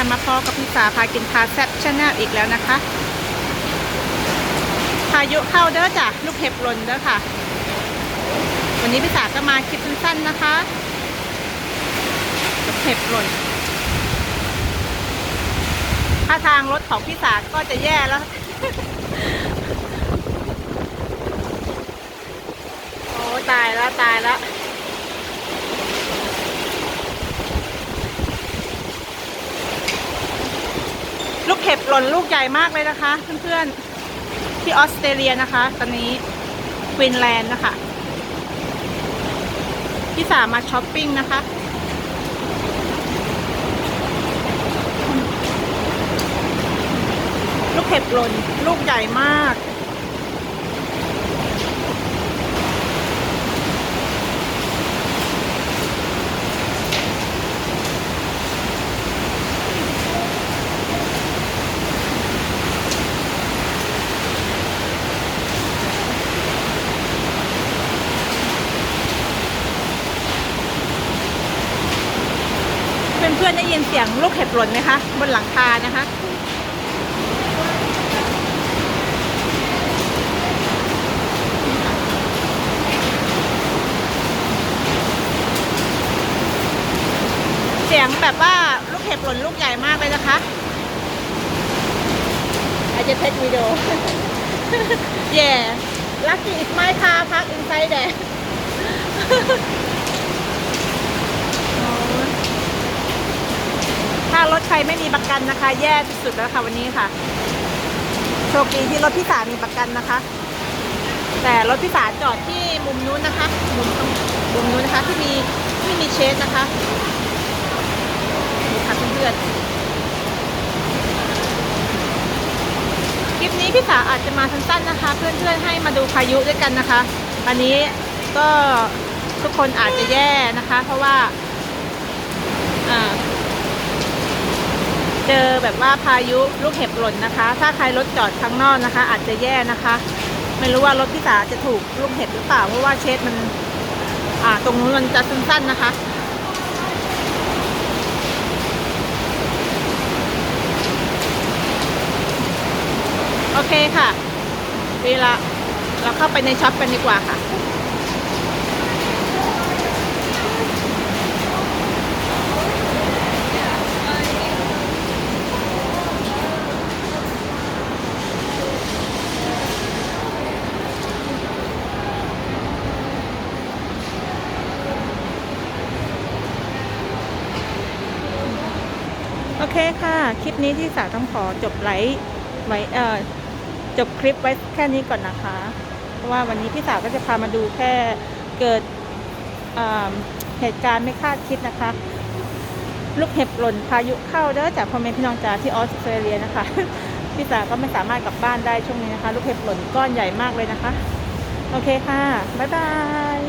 มาพอกับพี่สาพากินพาแซ่บชาแนลอีกแล้วนะคะ พายุเข้าเด้อจ้ะลูกเห็บหล่นเด้อค่ะ วันนี้พี่สาก็มาคลิปสั้นๆนะคะลูกเห็บหล่นถ้าทางรถของพี่สาก็จะแย่แล้วโอ้ตายแล้วตายแล้ว ลูกเหล่นลูกใหญ่มากเลยนะคะ เพื่อนๆ ที่ออสเตรเลียนะคะ ตอนนี้ควีนแลนด์นะคะพี่สามาช้อปปิ้งนะคะ ลูกเห็บหล่นลูกใหญ่มาก พื่อนๆได้ยินเสียงลูกเห็บหล่นไหมคะ บนหลังคานะคะเสียงแบบว่าลูกเห็บหล่นลูกใหญ่มากเลยนะคะอาจจะเทควิดีโอ yeah lucky is my car park inside there ถ้า รถใครไม่มีประกันนะคะ แย่ที่สุดแล้วค่ะวันนี้ค่ะ โชคดีที่รถพี่สามีประกันนะคะ แต่รถพี่สาจอดที่มุมนู้นนะคะ มุมตรงมุมนู้นนะคะที่มีที่มีเชสนะคะนี่ค่ะเพื่อนคลิปนี้พี่สาอาจจะมาสั้นๆนะคะ เพื่อนๆให้มาดูพายุด้วยกันนะคะ อันนี้ก็ทุกคนอาจจะแย่นะคะ เพราะว่าอ่า เจอแบบว่าพายุลูกเห็บหล่นนะคะ ถ้าใครรถจอดข้างนอกนะคะ อาจจะแย่นะคะ ไม่รู้ว่ารถพี่สาจะถูกลูกเห็บหรือเปล่า เพราะว่าเชดมัน อ่า ตรงนู้นมันจะสั้นๆนะคะโอเคค่ะเวลาเราเข้าไปในช็อปกันดีกว่าค่ะ เคค่ะ คลิปนี้ที่สาต้องขอจบไลฟ์ไว้เอ่อจบคลิปไว้แค่นี้ก่อนนะคะ เพราะว่าวันนี้พี่สาวก็จะพามาดูแค่เกิดอ่าเหตุการณ์ไม่คาดคิดนะคะ ลูกเห็บหล่นพายุเข้าเด้อจากพ่อแม่พี่น้องจ๋าที่ออสเตรเลียนะคะ พี่สาวก็ไม่สามารถกลับบ้านได้ช่วงนี้นะคะ ลูกเห็บหล่นก้อนใหญ่มากเลยนะคะ โอเคค่ะ บ๊ายบาย